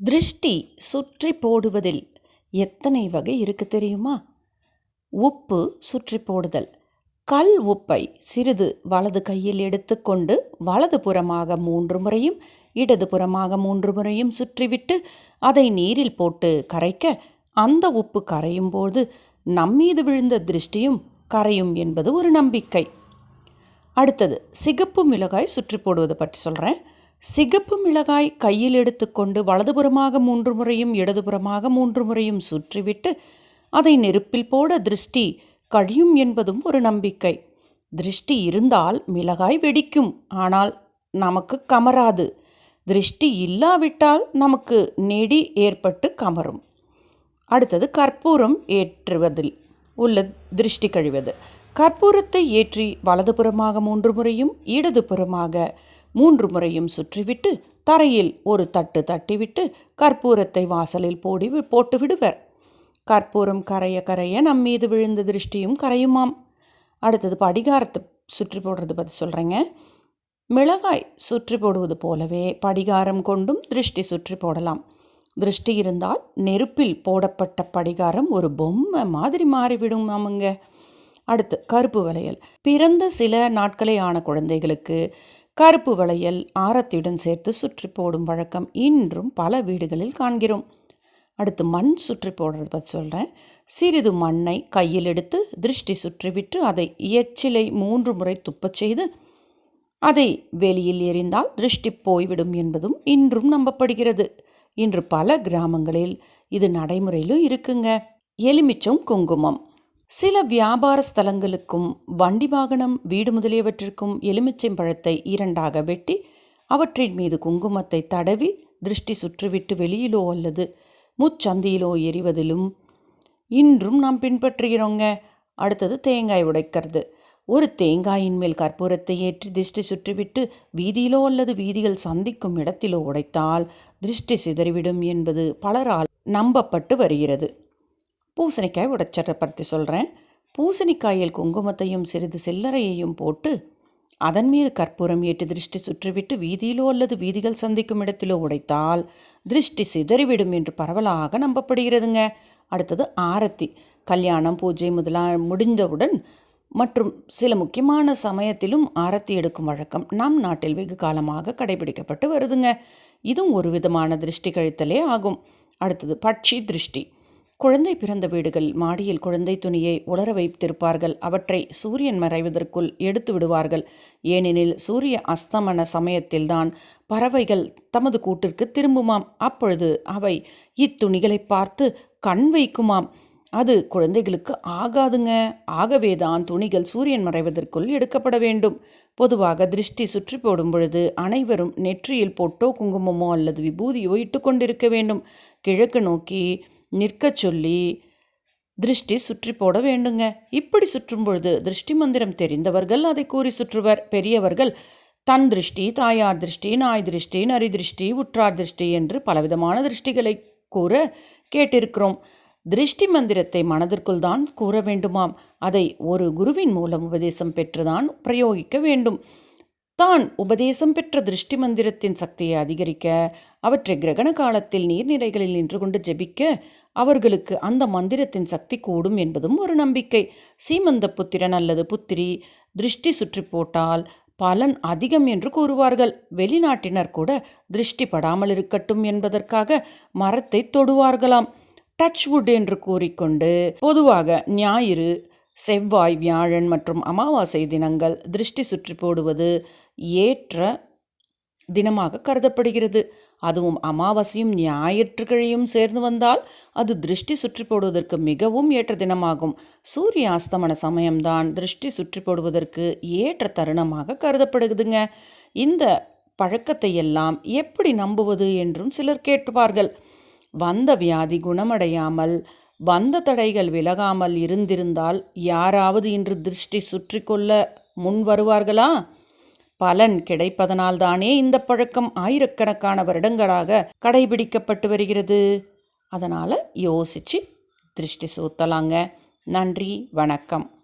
திருஷ்டி சுற்றி போடுவதில் எத்தனை வகை இருக்கு தெரியுமா? உப்பு சுற்றி போடுதல். கல் உப்பை சிறிது வலது கையில் எடுத்துக்கொண்டு வலது புறமாக மூன்று முறையும் இடது புறமாக மூன்று முறையும் சுற்றிவிட்டு அதை நீரில் போட்டு கரைக்க அந்த உப்பு கரையும் போது நம்மீது விழுந்த திருஷ்டியும் கரையும் என்பது ஒரு நம்பிக்கை. அடுத்தது சிகப்பு மிளகாய் சுற்றி போடுவது பற்றி சொல்கிறேன் சிகப்பு மிளகாய் கையில் எடுத்துக்கொண்டு வலதுபுறமாக மூன்று முறையும் இடதுபுறமாக மூன்று முறையும் சுற்றிவிட்டு அதை நெருப்பில் போட திருஷ்டி கழியும் என்பதும் ஒரு நம்பிக்கை. திருஷ்டி இருந்தால் மிளகாய் வெடிக்கும் ஆனால் நமக்கு கமராது. திருஷ்டி இல்லாவிட்டால் நமக்கு நெடி ஏற்பட்டு கமரும். அடுத்தது கற்பூரம் ஏற்றுவதில் உள்ள திருஷ்டி கழிவது. கற்பூரத்தை ஏற்றி வலதுபுறமாக மூன்று முறையும் இடதுபுறமாக மூன்று முறையும் சுற்றிவிட்டு தரையில் ஒரு தட்டு தட்டிவிட்டு கற்பூரத்தை வாசலில் போடி போட்டு விடுவர். கற்பூரம் கரைய கரைய நம் மீது விழுந்த திருஷ்டியும் கரையுமாம். அடுத்தது படிகாரத்தை சுற்றி போடுறது பற்றி சொல்கிறேங்க மிளகாய் சுற்றி போடுவது போலவே படிகாரம் கொண்டும் திருஷ்டி சுற்றி போடலாம். திருஷ்டி இருந்தால் நெருப்பில் போடப்பட்ட படிகாரம் ஒரு பொம்மை மாதிரி மாறிவிடும் ஆமாங்க. அடுத்து கருப்பு வளையல். பிறந்த சில நாட்களே ஆன குழந்தைகளுக்கு கருப்பு வளையல் ஆரத்தியுடன் சேர்த்து சுற்றி போடும் வழக்கம் இன்றும் பல வீடுகளில் காண்கிறோம். அடுத்து மண் சுற்றி போடுறது பற்றி சொல்கிறேன் சிறிது மண்ணை கையில் எடுத்து திருஷ்டி சுற்றிவிட்டு அதை எச்சிலை மூன்று முறை துப்பச் செய்து அதை வெளியில் எறிந்தால் திருஷ்டி போய்விடும் என்பதும் இன்றும் நம்பப்படுகிறது. இன்று பல கிராமங்களில் இது நடைமுறையிலும் இருக்குங்க. எலுமிச்சம் குங்குமம். சில வியாபார ஸ்தலங்களுக்கும் வண்டி வாகனம் வீடு முதலியவற்றிற்கும் எலுமிச்சை பழத்தை இரண்டாக வெட்டி அவற்றின் மீது குங்குமத்தை தடவி திருஷ்டி சுற்றுவிட்டு வெளியிலோ அல்லது முச்சந்தியிலோ எறிவதிலும் இன்றும் நாம் பின்பற்றுகிறோங்க. அடுத்தது தேங்காய் உடைக்கிறது. ஒரு தேங்காயின் மேல் கற்பூரத்தை ஏற்றி திருஷ்டி சுற்றிவிட்டு வீதியிலோ அல்லது வீதிகள் சந்திக்கும் இடத்திலோ உடைத்தால் திருஷ்டி சிதறிவிடும் என்பது பலரால் நம்பப்பட்டு வருகிறது. பூசணிக்காய் உடச்சட்டை பற்றி சொல்கிறேன் பூசணிக்காயில் குங்குமத்தையும் சிறிது சில்லறையையும் போட்டு அதன் மீது கற்பூரம் ஏற்று திருஷ்டி சுற்றிவிட்டு வீதியிலோ அல்லது வீதிகள் சந்திக்கும் இடத்திலோ உடைத்தால் திருஷ்டி சிதறிவிடும் என்று பரவலாக நம்பப்படுகிறதுங்க. அடுத்தது ஆரத்தி. கல்யாணம் பூஜை முதலா முடிந்தவுடன் மற்றும் சில முக்கியமான சமயத்திலும் ஆரத்தி எடுக்கும் வழக்கம் நம் நாட்டில் வெகு காலமாக கடைபிடிக்கப்பட்டு வருதுங்க. இதுவும் ஒரு விதமான திருஷ்டி கழித்தலே ஆகும். அடுத்தது பட்சி திருஷ்டி. குழந்தை பிறந்த வீடுகள் மாடியில் குழந்தை துணியை உலர வைத்திருப்பார்கள். அவற்றை சூரியன் மறைவதற்குள் எடுத்து விடுவார்கள். ஏனெனில் சூரிய அஸ்தமன சமயத்தில்தான் பறவைகள் தமது கூட்டிற்கு திரும்புமாம். அப்பொழுது அவை இத்துணிகளை பார்த்து கண் வைக்குமாம். அது குழந்தைகளுக்கு ஆகாதுங்க. ஆகவே தான் துணிகள் சூரியன் மறைவதற்குள் எடுக்கப்பட வேண்டும். பொதுவாக திருஷ்டி சுற்றி போடும் பொழுது அனைவரும் நெற்றியில் பொட்டோ குங்குமமோ அல்லது விபூதியோ இட்டு கொண்டிருக்க வேண்டும். கிழக்கு நோக்கி நிற்கச் சொல்லி திருஷ்டி சுற்றி போட வேண்டுங்க. இப்படி சுற்றும் பொழுது திருஷ்டி மந்திரம் தெரிந்தவர்கள் அதை கூறி சுற்றுவர். பெரியவர்கள் தன் திருஷ்டி தாயார் திருஷ்டி நாய் திருஷ்டி நரி திருஷ்டி உற்றார் திருஷ்டி என்று பலவிதமான திருஷ்டிகளை கூற கேட்டிருக்கிறோம். திருஷ்டி மந்திரத்தை மனதிற்குள் தான் கூற வேண்டுமாம். அதை ஒரு குருவின் மூலம் உபதேசம் பெற்றுதான் பிரயோகிக்க வேண்டும். தான் உபதேசம் பெற்ற திருஷ்டி மந்திரத்தின் சக்தியை அதிகரிக்க அவற்றை கிரகண காலத்தில் நீர்நிலைகளில் நின்று கொண்டு ஜெபிக்க அவர்களுக்கு அந்த மந்திரத்தின் சக்தி கூடும் என்பதும் ஒரு நம்பிக்கை. சீமந்த புத்திரன் அல்லது புத்திரி திருஷ்டி சுற்றி போட்டால் பலன் அதிகம் என்று கூறுவார்கள். வெளிநாட்டினர் கூட திருஷ்டி படாமல் இருக்கட்டும் என்பதற்காக மரத்தை தொடுவார்களாம். டச் வுட் என்று கூறிக்கொண்டு பொதுவாக ஞாயிறு செவ்வாய் வியாழன் மற்றும் அமாவாசை தினங்கள் திருஷ்டி சுற்றி போடுவது ஏற்ற தினமாக கருதப்படுகிறது. அதுவும் அமாவாசையும் ஞாயிற்றுக்கிழையும் சேர்ந்து வந்தால் அது திருஷ்டி சுற்றி போடுவதற்கு மிகவும் ஏற்ற தினமாகும். சூரிய அஸ்தமன சமயம்தான் திருஷ்டி சுற்றி போடுவதற்கு ஏற்ற தருணமாக கருதப்படுகுதுங்க இந்த பழக்கத்தை எல்லாம் எப்படி நம்புவது என்றும் சிலர் கேட்பார்கள். வந்த வியாதி குணமடையாமல் வந்த தடைகள் விலகாமல் இருந்திருந்தால் யாராவது இன்று திருஷ்டி சுற்றி கொள்ள முன் வருவார்களா? பலன் கிடைப்பதனால்தானே இந்த பழக்கம் ஆயிரக்கணக்கான வருடங்களாக கடைபிடிக்கப்பட்டு வருகிறது. அதனால் யோசித்து திருஷ்டி சூத்தலாங்க. நன்றி வணக்கம்.